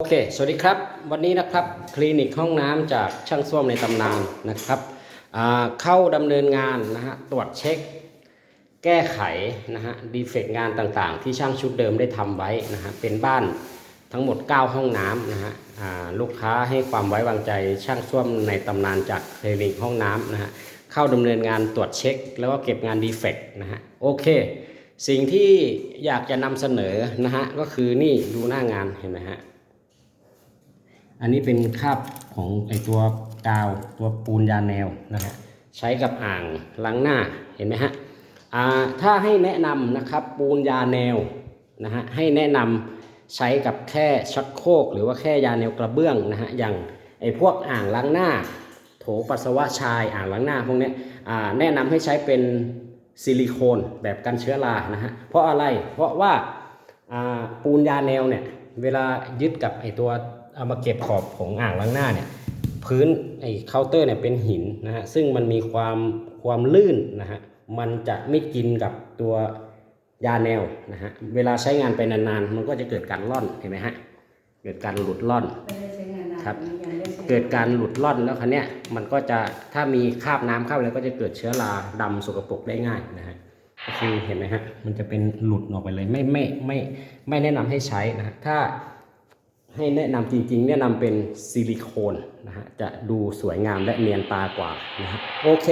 โอเค สวัสดีครับ วันนี้นะครับคลินิกห้องน้ำจากช่างส้วมในตำนานนะครับเข้าดำเนินงานนะฮะตรวจเช็ค แก้ไขนะฮะดีเฟกงานต่างๆ ที่ช่างชุดเดิมได้ทำไว้นะฮะเป็นบ้านทั้งหมด 9 ห้องน้ำนะฮะลูกค้าให้ความไว้วางใจช่างส้วมในตำนานจากคลินิกห้องน้ำนะฮะเข้าดำเนินงานตรวจเช็ค แล้วก็เก็บงานดีเฟกนะฮะโอเค สิ่งที่อยากจะนำเสนอนะฮะก็คือนี่ดูหน้างานเห็นไหมฮะ อันนี้เป็นคาบของไอตัวกาวตัวปูนยาแนวนะฮะใช้กับอ่างล้างหน้าเห็นไหมฮะอ่าถ้าให้แนะนำนะครับปูนยาแนวนะฮะให้แนะนำใช้กับแค่ช็อตโครกหรือว่าแค่ยาแนวกระเบื้องนะฮะอย่างไอพวกอ่างล้างหน้า โถปัสสาวะชายอ่างล้างหน้าพวกเนี้ยอ่าแนะนำให้ใช้เป็นซิลิโคนแบบกันเชื้อรานะฮะเพราะอะไรเพราะว่าปูนยาแนวเนี่ยเวลายึดกับไอตัว เอามาเก็บขอบของอ่างล้างหน้าเนี่ยพื้นไอเคาน์เตอร์เนี่ยเป็นหินนะฮะซึ่งมันมีความความลื่นนะฮะมันจะไม่กินกับตัวยาแนวนะฮะเวลาใช้งานไปนานๆ มันก็จะเกิดการล่อนเห็นไหมฮะเกิดการหลุดล่อนไม่ได้ใช้งานนานครับยังได้ใช้เกิดการหลุดล่อนแล้วคันเนี้ยมันก็จะถ้ามีคราบน้ำเข้าแล้วก็จะเกิดเชื้อราดำสกปรกได้ง่ายนะฮะก็คือเห็นไหมฮะมันจะเป็นหลุดออกไปเลยไม่ไม่ไม่ไม่แนะนำให้ใช้นะฮะถ้า ให้แนะนำจริงๆ แนะนำเป็นซิลิโคนนะฮะจะดูสวยงามและเนียนตากว่านะฮะโอเค